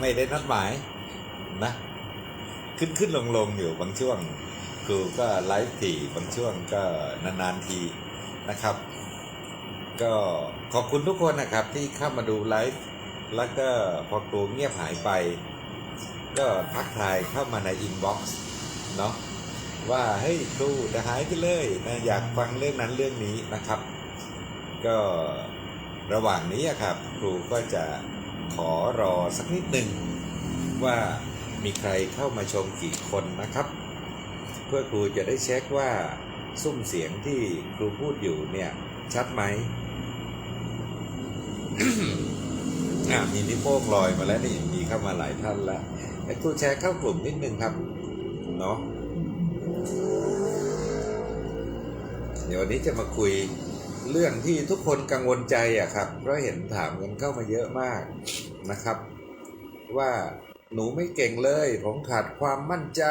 ไม่ได้นัดหมายนะ ขึ้นขึ้นลงลงอยู่บางช่วงครูก็ไลฟ์ถี่บางช่วงก็นานๆทีนะครับ ก็ขอบคุณทุกคนนะครับ ที่เข้ามาดูไลฟ์แล้วก็พอครูเงียบหายไป ก็ทักทายเข้ามาในอินบ็อกซ์เนาะว่าเฮ้ยครูจะหายไปเลยนะอยากฟังเรื่องนั้นเรื่องนี้นะครับ ก็ระหว่างนี้ครับ ครูก็จะ ขอรอสักนิดหนึ่งว่ามีใครเข้ามาชมกี่คนนะครับ เพื่อครูจะได้เช็คว่าซุ้มเสียงที่ครูพูดอยู่เนี่ยชัดไหมอะมีนิ้วโป้งลอยมาแล้วนี่มีเข้ามาหลายท่านแล้วให้ครูแชร์เข้ากลุ่มนิดนึงครับเนาะเดี๋ยววันนี้จะมาคุย เรื่องที่ทุกคนกังวลใจอะครับ เพราะเห็นถามกันเข้ามาเยอะมากนะครับ ว่าหนูไม่เก่งเลย ผมขาดความมั่นใจ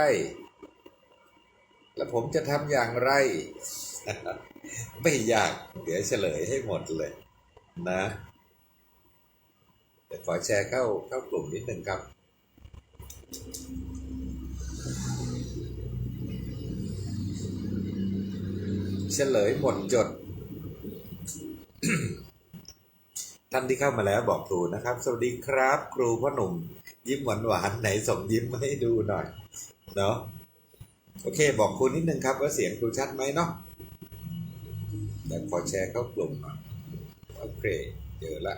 แล้วผมจะทำอย่างไร ไม่ยาก เดี๋ยวเฉลยให้หมดเลย นะเดี๋ยวขอแชร์เข้าเข้ากลุ่มนิดหนึ่งครับเฉลยหมดจด ท่านที่เข้ามาแล้วบอกครูนะครับ สวัสดีครับ ครูพ่อหนุ่ม ยิ้มหวานหวานๆไหนส่งยิ้มมาให้ดูหน่อยเนาะโอเค บอกครูนิดนึงครับ ว่าเสียงครูชัดไหมเนาะเดี๋ยวขอแชร์เข้ากลุ่มหน่อยโอเคเจอละ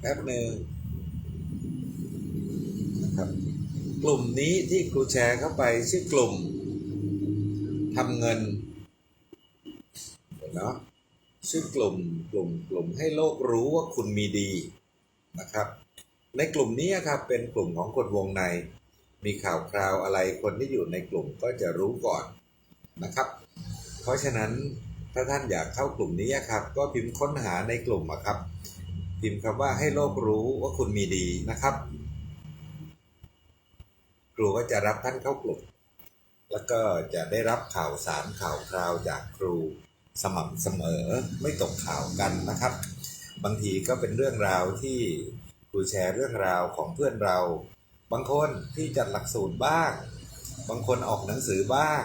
แป๊บหนึ่งนะครับ กลุ่มนี้ที่ครูแชร์เข้าไปชื่อกลุ่มทำเงินเนาะ ชื่อกลุ่มกลุ่มกลุ่มให้โลกรู้ว่าคุณมีดีนะครับ ในกลุ่มนี้ครับเป็นกลุ่มของคนวงใน มีข่าวคราวอะไรคนที่อยู่ในกลุ่มก็จะรู้ก่อนนะครับ เพราะฉะนั้นถ้าท่านอยากเข้ากลุ่มนี้ครับ ก็พิมพ์ค้นหาในกลุ่มอะครับ พิมพ์คำว่าให้โลกรู้ว่าคุณมีดีนะครับครูก็จะรับท่านเข้ากลุ่ม แล้วก็จะได้รับข่าวสารข่าวคราวจากครู สม่ำเสมอไม่ตกข่าวกันนะครับ บางทีก็เป็นเรื่องราวที่ครูแชร์เรื่องราวของเพื่อนเรา บางคนที่จัดหลักสูตรบ้าง บางคนออกหนังสือบ้าง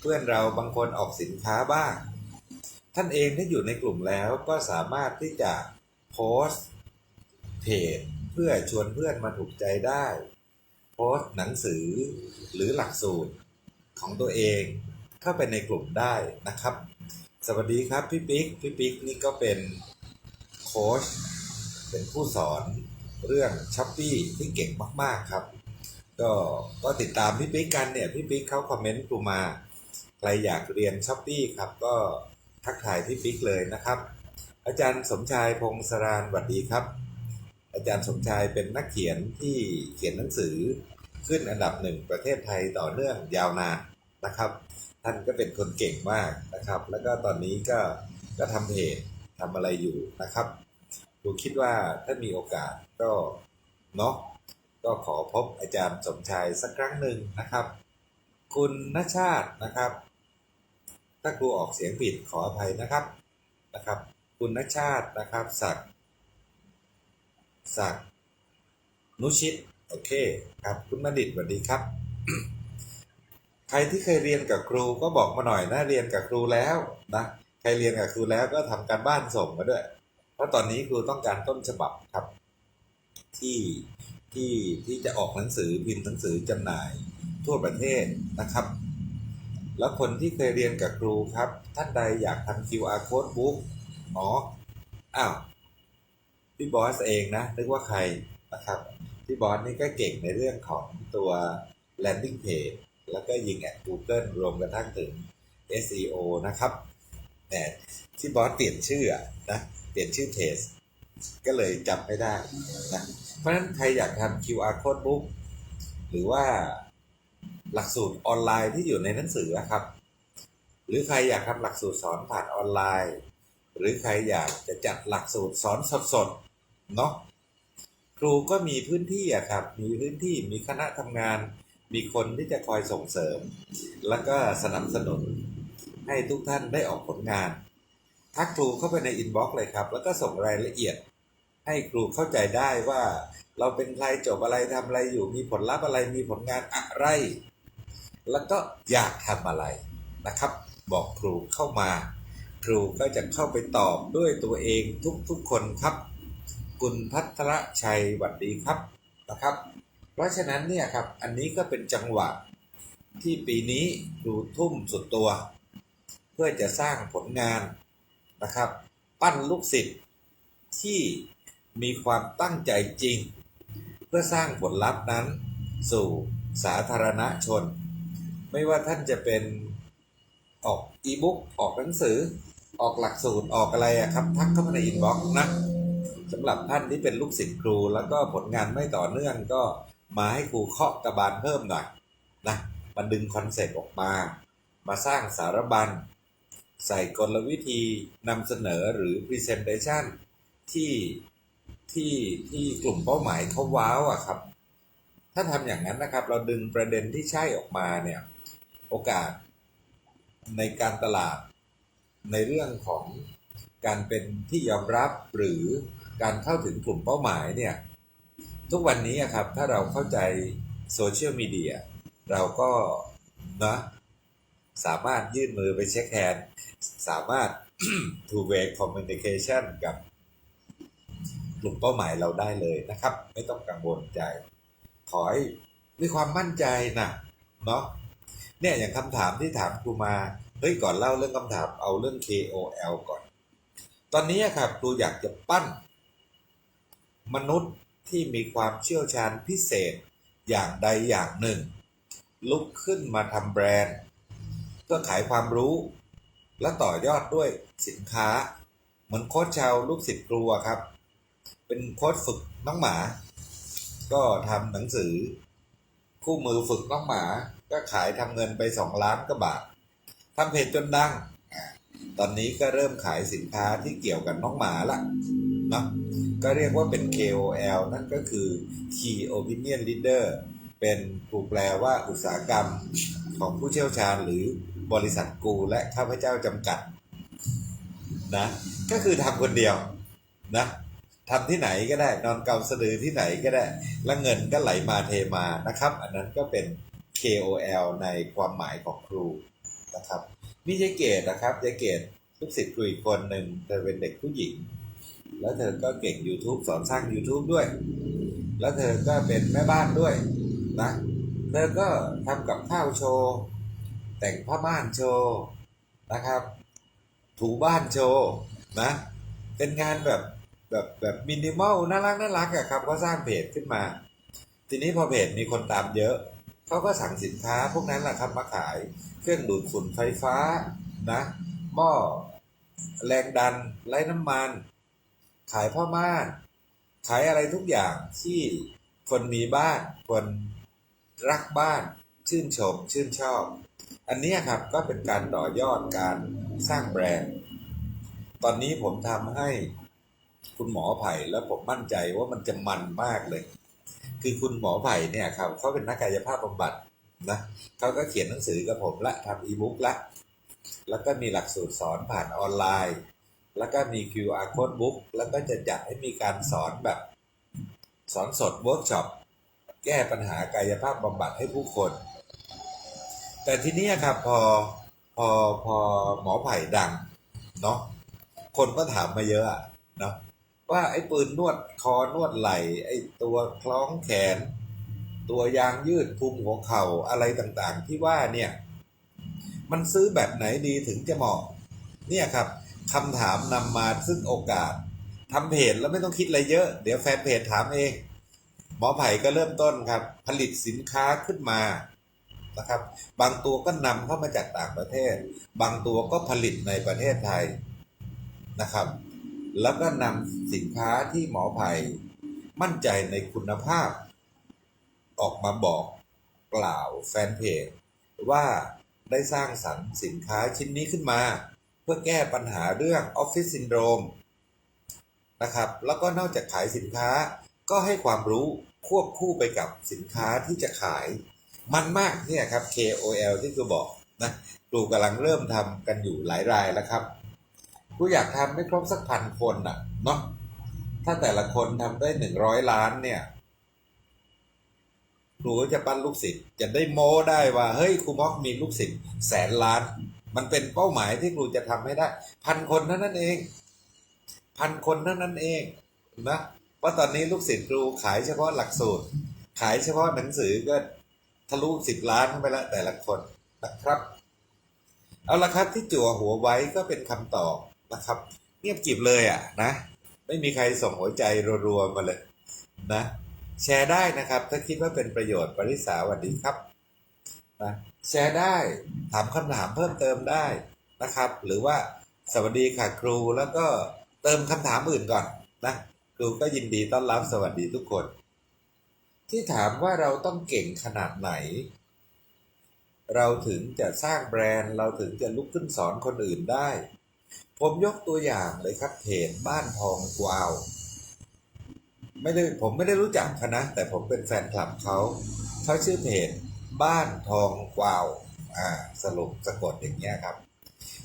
เพื่อนเราบางคนออกสินค้าบ้าง ท่านเองที่อยู่ในกลุ่มแล้วก็สามารถที่จะโพสต์เพจเพื่อชวนเพื่อนมาถูกใจได้ โพสต์หนังสือหรือหลักสูตรของตัวเองเข้าไปในกลุ่มได้นะครับ สวัสดีครับพี่ปิ๊กพี่ปิ๊กนี่ก็เป็นโค้ชเป็นผู้สอนเรื่องช้อปปี้ที่เก่งมากๆครับ ก็ก็ติดตามพี่ปิ๊กกันเนี่ยพี่ปิ๊กเขาคอมเมนต์กูมาใครอยากเรียนช้อปปี้ครับ ก็ทักทายพี่ปิ๊กเลยนะครับ อาจารย์สมชายพงศรานสวัสดีครับ อาจารย์สมชายเป็นนักเขียนที่เขียนหนังสือขึ้นอันดับหนึ่งประเทศไทยต่อเนื่องยาวนานนะครับ ท่านก็เป็นคนเก่งมากนะครับ แล้วก็ตอนนี้ก็ก็ทำเพจทำอะไรอยู่นะครับผมคิดว่าถ้ามีโอกาสก็เนาะก็ขอพบอาจารย์สมชายสักครั้งหนึ่งนะครับ คุณนชาตินะครับ ถ้าครูออกเสียงผิดขออภัยนะครับนะครับ คุณนชาตินะครับศักดิ์ศักนุชิตโอเคครับ คุณบัณฑิตสวัสดีครับ รที่เคยเรียนกับครูก็บอกมาหน่อยนะเรียนกับครูแล้วนะใครเรียนกับครูแล้วก็ทำการบ้านส่งมาด้วย เพราะตอนนี้ครูต้องการต้นฉบับครับ ที่ที่ที่จะออกหนังสือพิมพ์หนังสือจำหน่ายทั่วประเทศนะครับ แล้วคนที่เคยเรียนกับครูครับ ท่านใดอยากทำ QR code book อ๋ออ้าวพี่บอสเองนะนึกว่าใครนะครับพี่บอสนี่ก็เก่งในเรื่องของตัว landing page แล้วก็ยิงแอด Google รวมกระทั่งถึง SEO นะครับแต่ที่บอสเปลี่ยนชื่อนะเปลี่ยนชื่อเพจก็เลยจำไม่ได้นะเพราะฉะนั้นใครอยากทำ QR code book หรือว่าหลักสูตรออนไลน์ที่อยู่ในหนังสืออะครับ หรือใครอยากทำหลักสูตรสอนผ่านออนไลน์ หรือใครอยากจะจัดหลักสูตรสอนสดๆเนาะครูก็มีพื้นที่อะครับ มีพื้นที่มีคณะทำงาน มีคนที่จะคอยส่งเสริม แล้วก็สนับสนุนให้ทุกท่านได้ออกผลงาน ทักครูเข้าไปในอินบ็อกซ์เลยครับ แล้วก็ส่งรายละเอียด ให้ครูเข้าใจได้ว่า เราเป็นใครจบอะไรทำอะไรอยู่ มีผลลัพธ์อะไรมีผลงานอะไร แล้วก็อยากทำอะไรนะครับ บอกครูเข้ามา ครูก็จะเข้าไปตอบด้วยตัวเองทุกๆคนครับ คุณพัทรชัยหวัดดีครับนะครับ เพราะฉะนั้นเนี่ยครับอันนี้ก็เป็นจังหวะที่ปีนี้ครูทุ่มสุดตัว เพื่อจะสร้างผลงานนะครับ ปั้นลูกศิษย์ที่มีความตั้งใจจริง เพื่อสร้างผลลัพธ์นั้น สู่สาธารณชน ไม่ว่าท่านจะเป็นออกอีบุ๊กออกหนังสือออกหลักสูตรออกอะไรอะครับทักเข้ามาในอินบ็อกซ์นะสำหรับท่านที่เป็นลูกศิษย์ครู แล้วก็ผลงานไม่ต่อเนื่องก็ มาให้ครูเคาะกระบาลเพิ่มหน่อยนะมาดึงคอนเซ็ปต์ออกมา มาสร้างสารบัญ ใส่กลวิธีนำเสนอหรือ Presentation ที่ที่ที่กลุ่มเป้าหมายเขาว้าวอะครับ ถ้าทำอย่างนั้นนะครับ เราดึงประเด็นที่ใช่ออกมาเนี่ย โอกาสในการตลาด ในเรื่องของการเป็นที่ยอมรับหรือการเข้าถึงกลุ่มเป้าหมายเนี่ย ทุกวันนี้ครับถ้าเราเข้าใจโซเชียลมีเดียเราก็นะสามารถยื่นมือไปเช็คแฮนด์สามารถ two way communication กับกลุ่มเป้าหมายเราได้เลยนะครับ ไม่ต้องกังวลใจ ขอให้มีความมั่นใจนะเนาะเนี่ยอย่างคำถามที่ถามครูมาเฮ้ยก่อนเล่าเรื่องคำถามเอาเรื่อง KOL ก่อน ตอนนี้ครับครูอยากจะปั้น มนุษย์ ที่มีความเชี่ยวชาญพิเศษอย่างใดอย่างหนึ่ง ลุกขึ้นมาทำแบรนด์ เพื่อขายความรู้ และต่อยอดด้วยสินค้า เหมือนโค้ชชาวลูกศิษย์ครูอะครับ เป็นโค้ชฝึกน้องหมา ก็ทำหนังสือ คู่มือฝึกน้องหมา ก็ขายทำเงินไปสองล้านกว่าบาททำเพจจนดัง ตอนนี้ก็เริ่มขายสินค้าที่เกี่ยวกับน้องหมาละเนาะ ก็เรียกว่าเป็น KOL นั่นก็คือ Key Opinion Leader เป็นผู้แปลว่าอุตสาหกรรมของผู้เชี่ยวชาญหรือบริษัทกูและข้าพเจ้าจำกัดนะก็คือทำคนเดียวนะทำที่ไหนก็ได้นอนเกาสะดือที่ไหนก็ได้ แล้วเงินก็ไหลมาเทมานะครับ อันนั้นก็เป็น KOL ในความหมายของครูนะครับนี่ยายเกดนะครับยายเกดลูกศิษย์ครูอีกคนหนึ่งเธอเป็นเด็กผู้หญิง แล้วเธอก็เก่ง YouTube สอนสร้าง YouTube ด้วย แล้วเธอก็เป็นแม่บ้านด้วยนะเธอก็ทำกับข้าวโชว์ แต่งผ้าม่านโชว์นะครับ ถูบ้านโชว์นะเป็นงานแบบแบบแบบมินิมอลน่ารักน่ารักอะครับก็สร้างเพจขึ้นมา ทีนี้พอเพจมีคนตามเยอะเขาก็สั่งสินค้าพวกนั้นแหละครับมาขายเครื่องดูดฝุ่นไฟฟ้านะหม้อแรงดันไร้น้ำมัน ขายผ้าม่านขายอะไรทุกอย่างที่คนมีบ้าน คนรักบ้าน ชื่นชม ชื่นชอบ อันนี้ครับก็เป็นการต่อยอดการสร้างแบรนด์ ตอนนี้ผมทำให้คุณหมอไผ่แล้วผมมั่นใจว่ามันจะมันมากเลย คือคุณหมอไผ่เนี่ยครับเขาเป็นนักกายภาพบำบัดนะเขาก็เขียนหนังสือกับผมละทำอีบุ๊กละ แล้วก็มีหลักสูตรสอนผ่านออนไลน์ แล้วก็มี QR code book แล้วก็จะจัดให้มีการสอนแบบ สอนสดเวิร์กช็อปแก้ปัญหากายภาพบำบัดให้ผู้คน แต่ทีนี้ครับพอพอพอหมอไผ่ดังเนาะคนก็ถามมาเยอะอะเนาะว่าไอ้ปืนนวดคอนวดไหล่ไอ้ตัวคล้องแขน ตัวยางยืดคุมหัวเข่าอะไรต่างๆ ที่ว่าเนี่ย มันซื้อแบบไหนดีถึงจะเหมาะเนี่ยครับ คำถามนำมาซึ่งโอกาสทำเพจแล้วไม่ต้องคิดอะไรเยอะ เดี๋ยวแฟนเพจถามเอง หมอไผ่ก็เริ่มต้นครับ ผลิตสินค้าขึ้นมานะครับ บางตัวก็นำเข้ามาจากต่างประเทศ บางตัวก็ผลิตในประเทศไทยนะครับ แล้วก็นำสินค้าที่หมอไผ่มั่นใจในคุณภาพ ออกมาบอกกล่าวแฟนเพจว่าได้สร้างสรรค์สินค้าชิ้นนี้ขึ้นมา เพื่อแก้ปัญหาเรื่องออฟฟิศซินโดรมนะครับ แล้วก็นอกจากขายสินค้าก็ให้ความรู้ควบคู่ไปกับสินค้าที่จะขาย มันมากเนี่ยครับ KOL ที่คือบอกนะครูกำลังเริ่มทำกันอยู่หลายรายแล้วครับครูอยากทำไม่ครบสักพันคนน่ะเนาะถ้าแต่ละคนทำได้หนึ่งร้อยล้านเนี่ยครูก็จะปั้นลูกศิษย์จะได้โม้ได้ว่าเฮ้ยครูม็อกมีลูกศิษย์แสนล้าน มันเป็นเป้าหมายที่ครูจะทำให้ได้ พันคนเท่านั้นเอง พันคนเท่านั้นเองนะว่าตอนนี้ลูกศิษย์ครูขายเฉพาะหลักสูตร ขายเฉพาะหนังสือก็ทะลุสิบล้านไปแล้วแต่ละคนนะครับ เอาละครับที่จั่วหัวไว้ก็เป็นคำตอบนะครับ เงียบกิบเลยอะนะ ไม่มีใครส่งหัวใจรัวๆมาเลยนะ แชร์ได้นะครับ ถ้าคิดว่าเป็นประโยชน์ปริสาวัสดีครับ นะแชร์ได้ถามคำถามเพิ่มเติมได้นะครับ หรือว่าสวัสดีค่ะครูแล้วก็เติมคำถามอื่นก่อนนะครูก็ยินดีต้อนรับสวัสดีทุกคน ที่ถามว่าเราต้องเก่งขนาดไหน เราถึงจะสร้างแบรนด์เราถึงจะลุกขึ้นสอนคนอื่นได้ ผมยกตัวอย่างเลยครับเพจบ้านทองกวาวไม่ได้ผมไม่ได้รู้จักเขานะ แต่ผมเป็นแฟนคลับเขาเขาชื่อเพจ บ้านทองกวาวอ่าสรุปสะกดอย่างเงี้ยครับ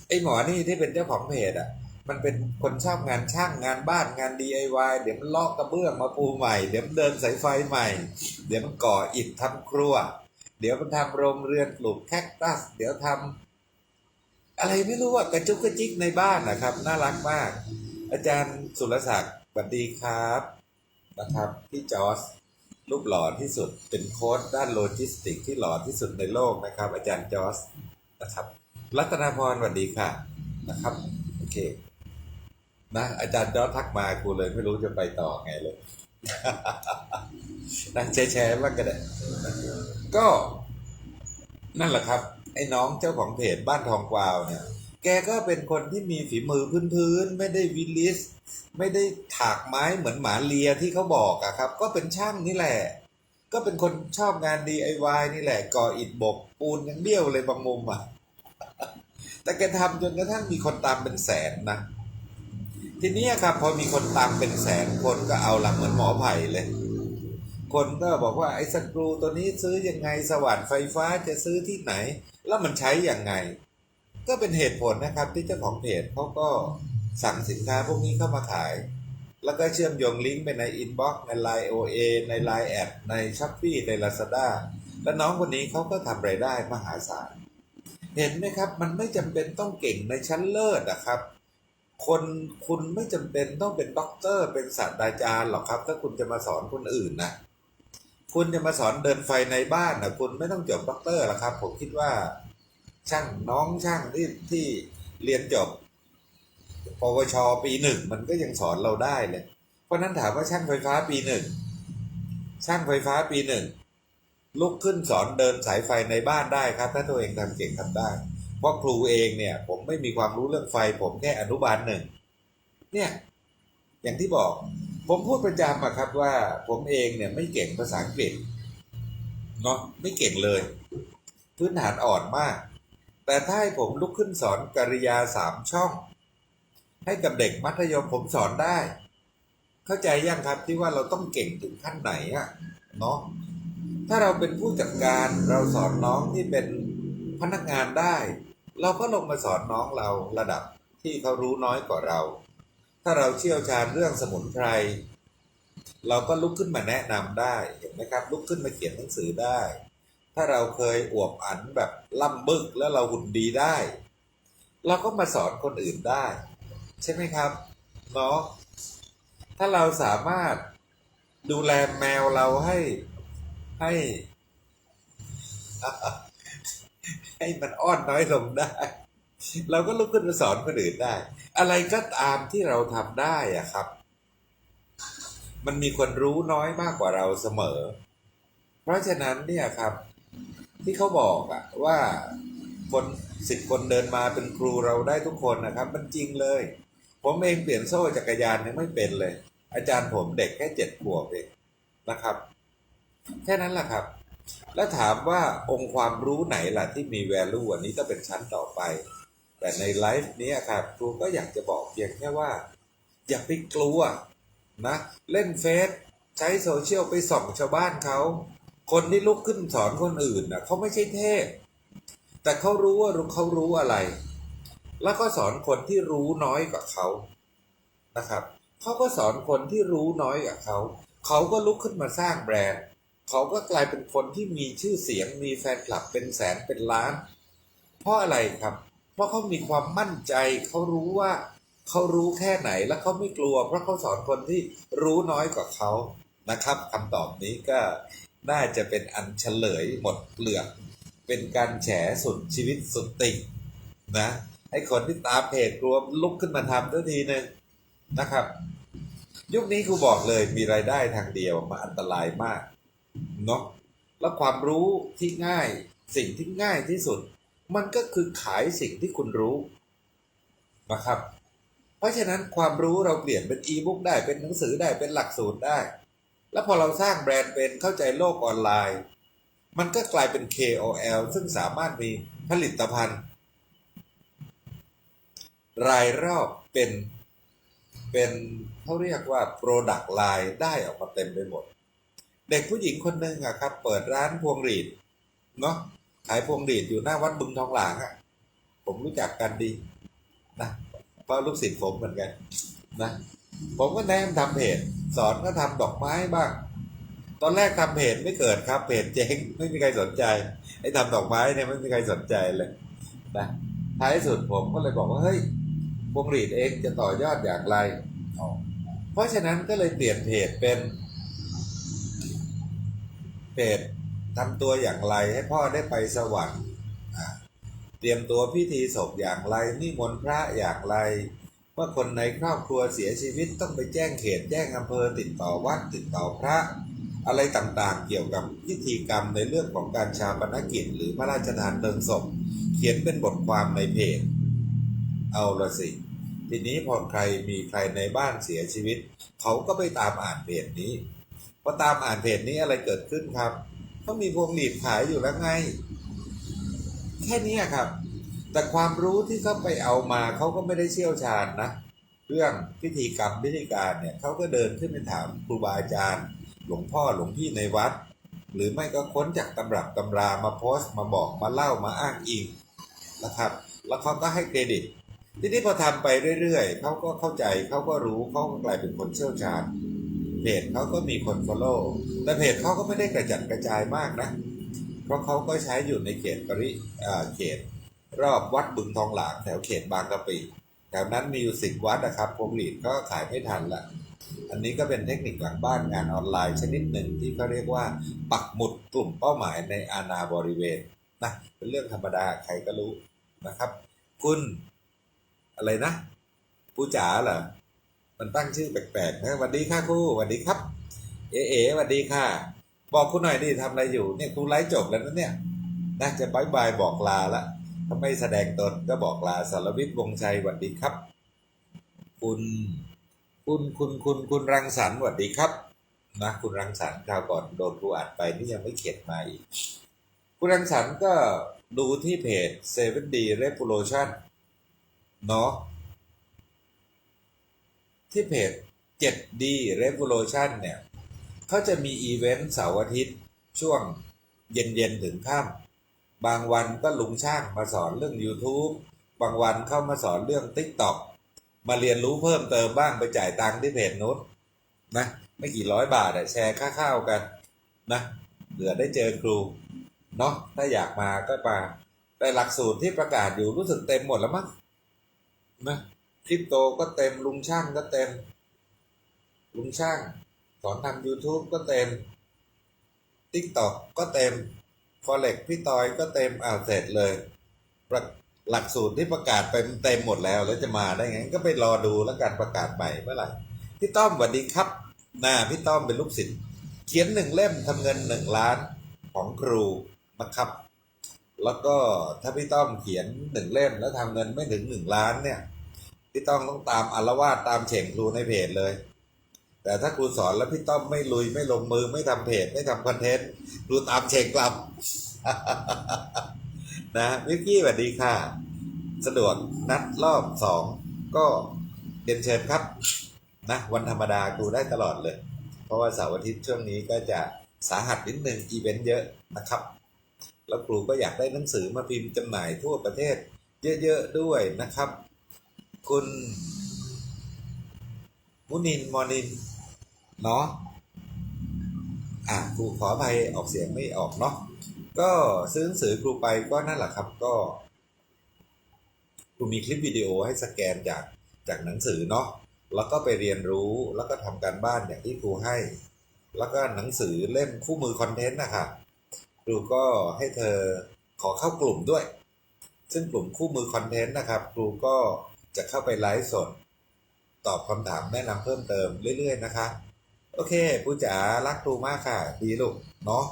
ไอหมอนี่ที่เป็นเจ้าของเพจอะ มันเป็นคนชอบงานช่างงานบ้านงาน DIY เดี๋ยวมันลอกกระเบื้องมาปูใหม่ เดี๋ยวมันเดินสายไฟใหม่ เดี๋ยวมันก่ออิฐทำครัว เดี๋ยวมันทำโรงเรือนปลูกแคคตัส เดี๋ยวทำอะไรไม่รู้อะกระจุกกระจิกในบ้านนะครับ น่ารักมาก อาจารย์สุรศักดิ์สวัสดีครับนะครับพี่จอร์ส รูปหล่อที่สุด เป็นโค้ดด้านโลจิสติกที่หล่อที่สุดในโลกนะครับ อาจารย์จอสนะครับ รัตนาพรสวัสดีค่ะนะครับโอเคนะอาจารย์จอสทักมากูเลยไม่รู้จะไปต่อไงเลยนะแช่แชร์บ้างก็ได้ก็นั่นแหละครับ ไอ้น้องเจ้าของเพจบ้านทองกวาวเนี่ย แกก็เป็นคนที่มีฝีมือพื้นๆ ไม่ได้วิลิส ไม่ได้ถากไม้เหมือนหมาเลียที่เขาบอกอะครับ ก็เป็นช่างนี่แหละ ก็เป็นคนชอบงาน DIY นี่แหละก่ออิฐบก ปูนยังเบี้ยวเลยบางมุมอะแต่แกทำจนกระทั่งมีคนตามเป็นแสนนะ ทีนี้ครับ พอมีคนตามเป็นแสนคนก็เอาละเหมือนหมอไผ่เลยคนก็บอกว่าไอ้สกรูตัวนี้ซื้อยังไงสว่านไฟฟ้าจะซื้อที่ไหน แล้วมันใช้อย่างไง ก็เป็นเหตุผลนะครับที่เจ้าของเพจเขาก็ สั่งสินค้าพวกนี้เข้ามาขาย แล้วก็เชื่อมโยงลิงก์ไปในอินบ็อกซ์ใน Line OA ใน Line แอดใน s h อ p e e ใน Lazada และน้องคนนี้เขาก็ทำไรายได้มหาศาล เห็นไหมครับ มันไม่จำเป็นต้องเก่งในชั้นเลิศนะครับ คนคุณไม่จำเป็นต้องเป็นด็อกเตอร์ เป็นศาสตราจารย์หรอกครับ ถ้าคุณจะมาสอนคนอื่นนะคุณจะมาสอนเดินไฟในบ้านนะคุณไม่ต้องจบด็อกเตอร์หรอกครับ ผมคิดว่า ช่างน้องช่างที่ที่เรียนจบ ปวชปีหนึ่งมันก็ยังสอนเราได้เลย เพราะนั้นถามว่าช่างไฟฟ้าปีหนึ่งช่างไฟฟ้าปีหนึ่งลุกขึ้นสอนเดินสายไฟในบ้านได้ครับ ถ้าตัวเองทำเก่งทำได้เพราะครูเองเนี่ย ผมไม่มีความรู้เรื่องไฟ ผมแค่อนุบาลหนึ่งเนี่ย อย่างที่บอก ผมพูดประจำอะครับว่า ผมเองเนี่ยไม่เก่งภาษาอังกฤษเนาะไม่เก่งเลย พื้นฐานอ่อนมาก แต่ถ้าให้ผมลุกขึ้นสอนกริยาสามช่อง ให้กับเด็กมัธยมผมสอนได้ เข้าใจยังครับที่ว่าเราต้องเก่งถึงขั้นไหนอะเนาะถ้าเราเป็นผู้จัดการเราสอนน้องที่เป็นพนักงานได้ เราก็ลงมาสอนน้องเราระดับที่เขารู้น้อยกว่าเรา ถ้าเราเชี่ยวชาญเรื่องสมุนไพรเราก็ลุกขึ้นมาแนะนำได้เห็นไหมครับ ลุกขึ้นมาเขียนหนังสือได้ ถ้าเราเคยอวบอันแบบล่ำบึกแล้วเราหุ่นดีได้ เราก็มาสอนคนอื่นได้ ใช่ไหมครับเนาะถ้าเราสามารถดูแลแมวเราให้ให้ ให้มันอ้อนน้อยลงได้ เราก็ลุกขึ้นมาสอนคนอื่นได้ อะไรก็ตามที่เราทำได้อะครับ มันมีคนรู้น้อยมากกว่าเราเสมอ เพราะฉะนั้นเนี่ยครับ ที่เขาบอกอะว่าคนสิบคนเดินมาเป็นครูเราได้ทุกคนนะครับ มันจริงเลย ผมเองเปลี่ยนโซ่จักรยานยังไม่เป็นเลย อาจารย์ผมเด็กแค่เจ็ดขวบเองนะครับ แค่นั้นแหละครับ แล้วถามว่าองค์ความรู้ไหนล่ะที่มี value อันนี้ก็เป็นชั้นต่อไป แต่ในไลฟ์นี้ครับครูก็อยากจะบอกเพียงแค่ว่า อย่าไปกลัวนะ เล่นเฟซใช้โซเชียลไปส่องชาวบ้านเขา คนที่ลุกขึ้นสอนคนอื่นนะเขาไม่ใช่เทพ แต่เขารู้ว่าเขารู้อะไร แล้วก็สอนคนที่รู้น้อยกว่าเขานะครับเขาก็สอนคนที่รู้น้อยกว่าเขา เขาก็ลุกขึ้นมาสร้างแบรนด์ เขาก็กลายเป็นคนที่มีชื่อเสียง มีแฟนคลับเป็นแสนเป็นล้าน เพราะอะไรครับ เพราะเขามีความมั่นใจ เขารู้ว่าเขารู้แค่ไหนและเขาไม่กลัว เพราะเขาสอนคนที่รู้น้อยกว่าเขานะครับคำตอบนี้ก็น่าจะเป็นอันเฉลยหมดเปลือก เป็นการแฉสุดชีวิตสุดติ่งนะ ไอ้คนที่ตามเพจรวมลุกขึ้นมาทำทันทีหนึ่งนะครับ ยุคนี้กูบอกเลยมีรายได้ทางเดียวมาอันตรายมากเนาะแล้วความรู้ที่ง่ายสิ่งที่ง่ายที่สุด มันก็คือขายสิ่งที่คุณรู้นะครับ เพราะฉะนั้นความรู้เราเปลี่ยนเป็นอีบุ๊กได้เป็นหนังสือได้เป็นหลักสูตรได้ แล้วพอเราสร้างแบรนด์เป็นเข้าใจโลกออนไลน์ มันก็กลายเป็น KOL ซึ่งสามารถมีผลิตภัณฑ์ รายรอบเป็นเป็นเขาเรียกว่า Product Line ได้ออกมาเต็มไปหมด เด็กผู้หญิงคนหนึ่งอะครับ เปิดร้านพวงหรีดเนาะขายพวงหรีดอยู่หน้าวัดบึงทองหลางอะผมรู้จักกันดีนะเพราะลูกศิษย์ผมเหมือนกันนะผมก็แนะนำทำเพจสอนก็ทำดอกไม้บ้าง ตอนแรกทำเพจไม่เกิดครับเพจเจ๊งไม่มีใครสนใจไอ้ทำดอกไม้เนี่ยไม่มีใครสนใจเลยนะท้ายสุดผมก็เลยบอกว่าเฮ้ย พวงหรีดเองจะต่อยอดอย่างไร เพราะฉะนั้นก็เลยเปลี่ยนเพจเป็น เพจทำตัวอย่างไรให้พ่อได้ไปสวรรค์เตรียมตัวพิธีศพอย่างไรนิมนต์พระอย่างไร ว่าคนในครอบครัวเสียชีวิตต้องไปแจ้งเขตแจ้งอำเภอติดต่อวัดติดต่อพระ อะไรต่างๆ เกี่ยวกับพิธีกรรมในเรื่องของการชาปนกิจ หรือพระราชทานเพลิงศพ เขียนเป็นบทความในเพจ เอาละสิ ทีนี้พอใครมีใครในบ้านเสียชีวิต เขาก็ไปตามอ่านเพจนี้พอตามอ่านเพจนี้อะไรเกิดขึ้นครับเขามีพวงหลีดขายอยู่แล้วไง แค่นี้ครับ แต่ความรู้ที่เขาไปเอามาเขาก็ไม่ได้เชี่ยวชาญนะ เรื่องพิธีกรรมพิธีการเนี่ยเขาก็เดินขึ้นไปถามครูบาอาจารย์ หลวงพ่อหลวงพี่ในวัด หรือไม่ก็ค้นจากตำรับตำรามาโพสต์มาบอกมาเล่ามาอ้างอิงนะครับ แล้วเขาก็ให้เครดิต ทีนี้พอทำไปเรื่อยๆเขาก็เข้าใจเขาก็รู้เขาก็กลายเป็นคนเชี่ยวชาญเพจเขาก็มีคน follow แต่เพจเขาก็ไม่ได้กระจัดกระจายมากนะ เพราะเขาก็ใช้อยู่ในเขตปริเขต รอบวัดบึงทองหลางแถวเขตบางกะปิแถวนั้นมีอยู่สิบวัดนะครับพวงหลีดก็ขายไม่ทันละอันนี้ก็เป็นเทคนิคหลังบ้านงานออนไลน์ชนิดหนึ่งที่เขาเรียกว่า ปักหมุดกลุ่มเป้าหมายในอาณาบริเวณนะเป็นเรื่องธรรมดาใครก็รู้นะครับ คุณ อะไรนะผู้จ๋าเหรอมันตั้งชื่อแปลกๆนะวัสดีค่ะครูวัสดีครับ เอ๋เอ๋วัสดีค่ะ บอกคุณหน่อยดิทำอะไรอยู่เนี่ยครูไลฟ์จบแล้วนะเนี่ยนะจะบายบายบอกลาละถ้าไม่แสดงตนก็บอกลาสารวิทย์วงชัยสวัสดีครับ คุณคุณคุณคุณคุณรังสรรค์สวัสดีครับนะคุณรังสรรค์คราวก่อนโดนครูอัดไปนี่ยังไม่เข็ดมาอีก คุณรังสรรค์ก็ดูที่เพจ 7D Revolution เน นาะที่เพจ 7D Revolution เนี่ยเขาจะมีอีเวนต์เสาร์อาทิตย์ ช่วงเย็นๆถึงค่ำบางวันก็ลุงช่างมาสอนเรื่อง YouTube บางวันเข้ามาสอนเรื่อง TikTok มาเรียนรู้เพิ่มเติมบ้างไปจ่ายตังค์ที่เพจนู้นนะไม่กี่ร้อยบาทอะแชร์ค่าข้าวกันนะเผื่อได้เจอครูเนาะถ้าอยากมาก็มาแต่หลักสูตรที่ประกาศอยู่รู้สึกเต็มหมดแล้วมั้ง นะคริปโตก็เต็มลุงช่างก็เต็ม ลุงช่าง สอนทำ YouTube ก็เต็ม TikTok ก็เต็ม Forex พี่ตอยก็เต็มอ้าวเสร็จเลยหลักสูตรที่ประกาศไปเต็มหมดแล้วแล้วจะมาได้ไงก็ไปรอดูแล้วกันประกาศใหม่เมื่อไหร่พี่ต้อมสวัสดีครับน้าพี่ต้อมเป็นลูกศิษย์เขียนหนึ่งเล่มทำเงินหนึ่งล้านของครูนะครับ แล้วก็ถ้าพี่ต้อมเขียนหนึ่งเล่มแล้วทำเงินไม่ถึงหนึ่งล้านเนี่ยพี่ต้อมต้องตามอารวาสตามเฉ่งครูในเพจเลย แต่ถ้าครูสอนแล้วพี่ต้อมไม่ลุยไม่ลงมือไม่ทำเพจไม่ทำคอนเทนต์ครูตามเฉ่งกลับ นะวิกกี้สวัสดีค่ะ สะดวกนัดรอบสองก็เรียนเชิญครับนะวันธรรมดาครูได้ตลอดเลย เพราะว่าเสาร์อาทิตย์ช่วงนี้ก็จะสาหัสนิดนึงอีเวนต์เยอะนะครับ แล้วครูก็อยากได้หนังสือมาพิมพ์จำหน่ายทั่วประเทศ เยอะๆด้วยนะครับ คุณ มุนินมอนิน เนาะอะครูขออภัยออกเสียงไม่ออกเนาะก็ซื้อหนังสือครูไปก็นั่นแหละครับก็ครูมีคลิปวิดีโอให้สแกนจากจากหนังสือเนาะแล้วก็ไปเรียนรู้แล้วก็ทำการบ้านอย่างที่ครูให้ แล้วก็หนังสือเล่มคู่มือคอนเทนต์นะคะค รูก็ให้เธอขอเข้ากลุ่มด้วย ซึ่งกลุ่มคู่มือคอนเทนต์นะครับ ครูก็จะเข้าไปไลฟ์สด ตอบคำถามแนะนำเพิ่มเติมเรื่อย ๆ นะคะ โอเคปูจ๋ารักครูมากค่ะ ดีลูก เนาะ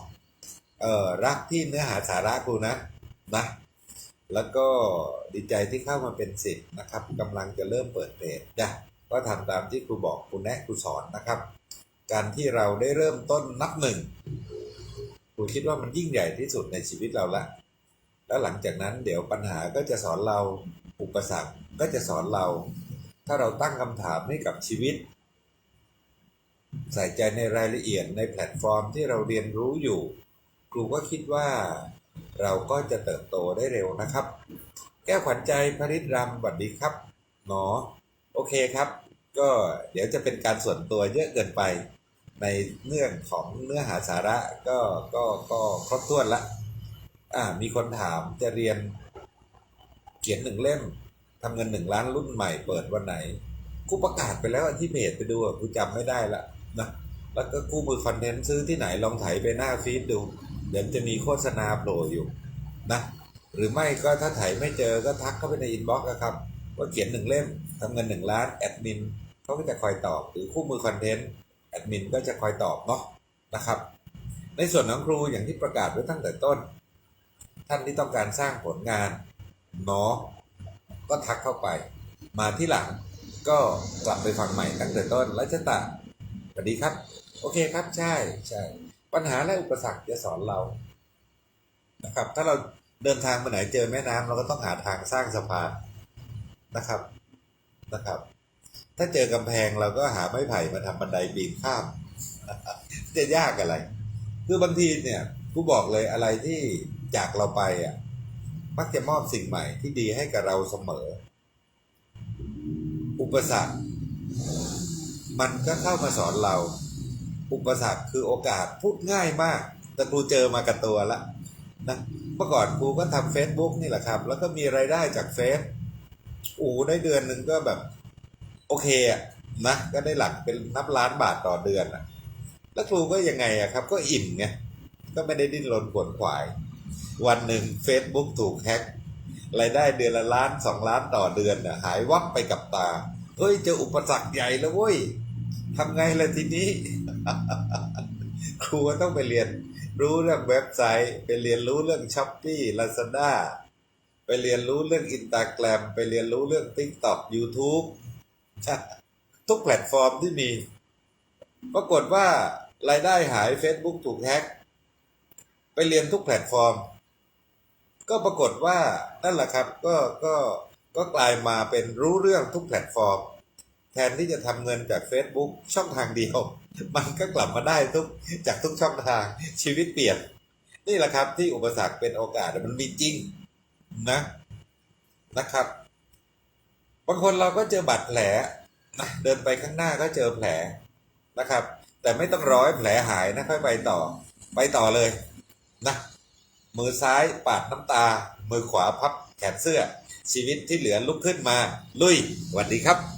เออรักที่เนื้อหาสาระครูนะนะ แล้วก็ดีใจที่เข้ามาเป็นสิทธิ์นะครับกำลังจะเริ่มเปิดเพจจ้ะก็ทำตามที่ครูบอกครูแนะครูสอนนะครับ การที่เราได้เริ่มต้นนับหนึ่ง ครูคิดว่ามันยิ่งใหญ่ที่สุดในชีวิตเราละ แล้วหลังจากนั้นเดี๋ยวปัญหาก็จะสอนเรา อุปสรรคก็จะสอนเรา ถ้าเราตั้งคำถามให้กับชีวิต ใส่ใจในรายละเอียดในแพลตฟอร์มที่เราเรียนรู้อยู่ ครูก็คิดว่าเราก็จะเติบโตได้เร็วนะครับ แก้ขวัญใจพริตรำสวัสดีครับเนาะโอเคครับ ก็เดี๋ยวจะเป็นการส่วนตัวเยอะเกินไป ในเรื่องของเนื้อหาสาระก็ก็ก็ครบถ้วนละอ่ามีคนถามจะเรียน เขียนหนึ่งเล่มทำเงินหนึ่งล้านรุ่นใหม่เปิดวันไหน กูประกาศไปแล้วที่เพจไปดูกูจำไม่ได้ละนะแล้วก็คู่มือคอนเทนต์ซื้อที่ไหนลองไถไปหน้าฟีดดู เดี๋ยวจะมีโฆษณาโผล่อยู่นะหรือไม่ก็ถ้าไถไม่เจอก็ทักเข้าไปในอินบ็อกซ์นะครับ ว่าเขียนหนึ่งเล่มทำเงินหนึ่งล้านแอดมินเขาก็จะคอยตอบหรือคู่มือคอนเทนต์ แอดมินก็จะคอยตอบเนาะนะครับ ในส่วนของครูอย่างที่ประกาศไว้ตั้งแต่ต้น ท่านที่ต้องการสร้างผลงานเนาะก็ทักเข้าไป มาที่หลังก็กลับไปฟังใหม่ตั้งแต่ต้นแล้วจะตะสวัสดีครับ โอเคครับใช่ใช่ปัญหาและอุปสรรคจะสอนเรานะครับ ถ้าเราเดินทางไปไหนเจอแม่น้ำเราก็ต้องหาทางสร้างสะพานนะครับนะครับ ถ้าเจอกำแพงเราก็หาไม้ไผ่มาทำบันไดปีนข้าม จะยากอะไร คือบางทีเนี่ยกูบอกเลยอะไรที่จากเราไปอะ มักจะมอบสิ่งใหม่ที่ดีให้กับเราเสมอ อุปสรรค มันก็เข้ามาสอนเรา อุปสรรคคือโอกาสพูดง่ายมาก แต่ครูเจอมากับตัวละนะเมื่อก่อนครูก็ทำเฟซบุ๊กนี่แหละครับ แล้วก็มีไรายได้จากเฟซอูได้เดือนหนึ่งก็แบบ โอเคอะนะก็ได้หลักเป็นนับล้านบาทต่อเดือนอะแล้วครูก็ยังไงอะครับ ก็อิ่มไงก็ไม่ได้ดิ้นรนขวนขวาย วันหนึ่ง Facebook ถูกแฮ็กรายได้เดือนละล้านสองล้านต่อเดือนน่ะหายวับไปกับตาเฮ้ยเจออุปสรรคใหญ่แล้วเว้ยทำไงล่ะทีนี้ ครูก็ต้องไปเรียนรู้เรื่องเว็บไซต์ ไปเรียนรู้เรื่องช้อปปี้ลาซาด้าไปเรียนรู้เรื่องอิน t าแกรมไปเรียนรู้เรื่อง TikTok YouTube ทุกแพลตฟอร์มที่มี ปรากฏว่ารายได้หาย Facebook ถูกแฮ็ก ไปเรียนทุกแพลตฟอร์ม ก็ปรากฏว่านั่นแหละครับก็ก็ก็กลายมาเป็นรู้เรื่องทุกแพลตฟอร์ม แทนที่จะทำเงินจาก Facebook ช่องทางเดียว มันก็กลับมาได้ทุกจากทุกช่องทางชีวิตเปลี่ยน นี่แหละครับที่อุปสรรคเป็นโอกาสมันมีจริงนะนะครับ บางคนเราก็เจอบาดแผลนะเดินไปข้างหน้าก็เจอแผลนะครับ แต่ไม่ต้องรอให้แผลหายนะค่อยไปต่อ ไปต่อเลยนะมือซ้ายปาดน้ำตา มือขวาพับแขนเสื้อ ชีวิตที่เหลือลุกขึ้นมา ลุยสวัสดีครับ